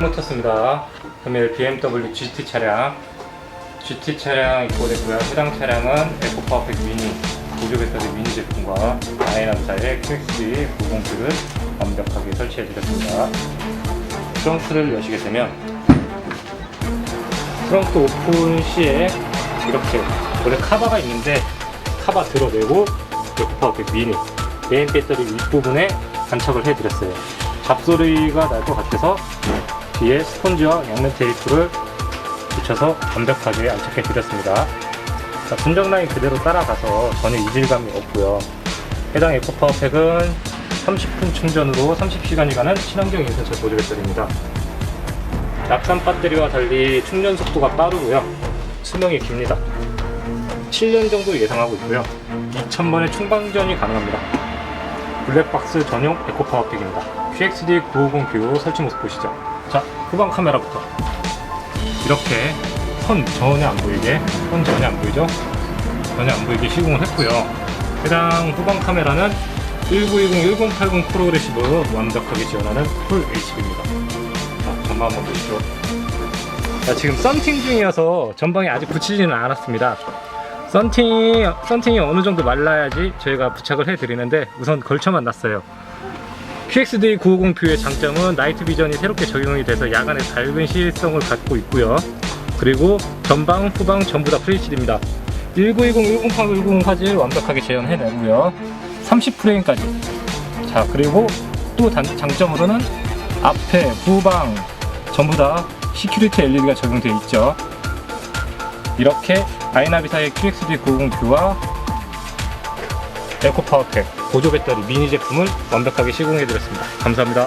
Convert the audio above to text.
모터스입니다. 금일 BMW GT 차량 GT 차량 입고됐고요. 해당 차량은 에코파워팩 미니 보조 배터리 미니 제품과 아이남사의 QXD 90Q를 완벽하게 설치해 드렸습니다. 트렁크를 여시게 되면 트렁크 오픈 시에 이렇게 원래 카바가 있는데 카바 들어내고 에코파워팩 미니 메인 배터리 윗부분에 장착을 해드렸어요. 잡소리가 날 것 같아서 뒤에 스펀지와 양면 테이프를 붙여서 완벽하게 안착해 드렸습니다. 자, 분정 라인 그대로 따라가서 전혀 이질감이 없고요. 해당 에코 파워팩은 30분 충전으로 30시간이 가는 친환경 인산철 보조 배터리입니다. 약산 배터리와 달리 충전 속도가 빠르고요. 수명이 깁니다. 7년 정도 예상하고 있고요. 2000번의 충방전이 가능합니다. 블랙박스 전용 에코파워팩입니다. QXD 950Q 설치 모습 보시죠. 자, 후방 카메라부터 이렇게 선 전혀 안 보이게, 선 전혀 안 보이죠? 전혀 안 보이게 시공을 했고요. 해당 후방 카메라는 1920, 1080 프로그레시브 완벽하게 지원하는 풀 HD입니다. 자, 전방 한번 보시죠. 자, 지금 썬팅 중이어서 전방에 아직 붙이지는 않았습니다. 썬팅, 썬팅이 어느 정도 말라야지 저희가 부착을 해드리는데 우선 걸쳐만 놨어요. QXD 950Q의 장점은 나이트 비전이 새롭게 적용이 돼서 야간에 밝은 시일성을 갖고 있고요. 그리고 전방, 후방 전부 다 FHD입니다. 1920, 1080, 10 화질 완벽하게 재현해내고요. 30프레임까지. 자, 그리고 또 단, 장점으로는 앞에, 후방 전부 다 시큐리티 LED가 적용되어 있죠. 이렇게 아이나비사의 QXD 950Q와 에코파워텍 보조 배터리 미니 제품을 완벽하게 시공해 드렸습니다. 감사합니다.